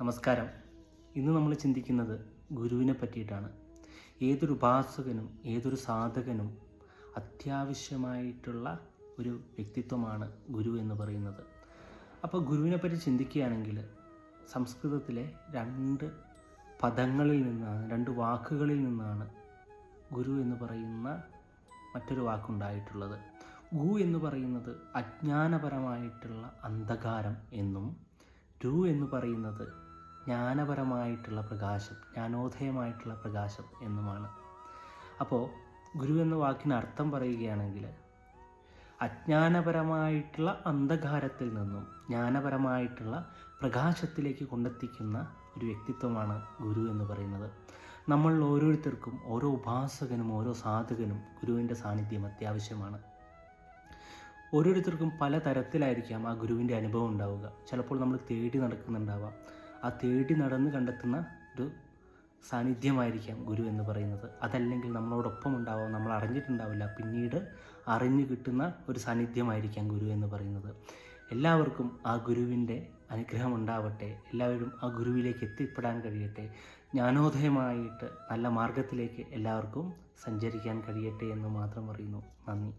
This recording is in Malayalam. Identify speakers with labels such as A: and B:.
A: നമസ്കാരം. ഇന്ന് നമ്മൾ ചിന്തിക്കുന്നത് ഗുരുവിനെ പറ്റിയിട്ടാണ്. ഏതൊരു ഉപാസകനും ഏതൊരു സാധകനും അത്യാവശ്യമായിട്ടുള്ള ഒരു വ്യക്തിത്വമാണ് ഗുരു എന്ന് പറയുന്നത്. അപ്പോൾ ഗുരുവിനെ പറ്റി ചിന്തിക്കുകയാണെങ്കിൽ സംസ്കൃതത്തിലെ രണ്ട് പദങ്ങളിൽ നിന്നാണ് രണ്ട് വാക്കുകളിൽ നിന്നാണ് ഗുരു എന്ന് പറയുന്ന മറ്റൊരു വാക്കുണ്ടായിട്ടുള്ളത്. ഗു എന്ന് പറയുന്നത് അജ്ഞാനപരമായിട്ടുള്ള അന്ധകാരം എന്നും രു എന്ന് പറയുന്നത് ജ്ഞാനപരമായിട്ടുള്ള പ്രകാശം ജ്ഞാനോദയമായിട്ടുള്ള പ്രകാശം എന്നുമാണ്. അപ്പോൾ ഗുരു എന്ന വാക്കിന് അർത്ഥം പറയുകയാണെങ്കിൽ അജ്ഞാനപരമായിട്ടുള്ള അന്ധകാരത്തിൽ നിന്നും ജ്ഞാനപരമായിട്ടുള്ള പ്രകാശത്തിലേക്ക് കൊണ്ടെത്തിക്കുന്ന ഒരു വ്യക്തിത്വമാണ് ഗുരു എന്ന് പറയുന്നത്. നമ്മൾ ഓരോരുത്തർക്കും ഓരോ ഉപാസകനും ഓരോ സാധകനും ഗുരുവിന്റെ സാന്നിധ്യം അത്യാവശ്യമാണ്. ഓരോരുത്തർക്കും പല തരത്തിലായിരിക്കാം ആ ഗുരുവിന്റെ അനുഭവം ഉണ്ടാവുക. ചിലപ്പോൾ നമ്മൾ തേടി നടക്കുന്നുണ്ടാവാം. ആ തേടി നടന്ന് കണ്ടെത്തുന്ന ഒരു സാന്നിധ്യമായിരിക്കാം ഗുരു എന്ന് പറയുന്നത്. അതല്ലെങ്കിൽ നമ്മളോടൊപ്പം ഉണ്ടാവാം നമ്മൾ അറിഞ്ഞിട്ടുണ്ടാവില്ല. പിന്നീട് അറിഞ്ഞു കിട്ടുന്ന ഒരു സാന്നിധ്യമായിരിക്കാം ഗുരു എന്ന് പറയുന്നത്. എല്ലാവർക്കും ആ ഗുരുവിന്റെ അനുഗ്രഹം ഉണ്ടാവട്ടെ. എല്ലാവരും ആ ഗുരുവിലേക്ക് എത്തിപ്പെടാൻ കഴിയട്ടെ. ജ്ഞാനോദയമായിട്ട് നല്ല മാർഗത്തിലേക്ക് എല്ലാവർക്കും സഞ്ചരിക്കാൻ കഴിയട്ടെ എന്ന് മാത്രം അറിയുന്നു നന്ദി.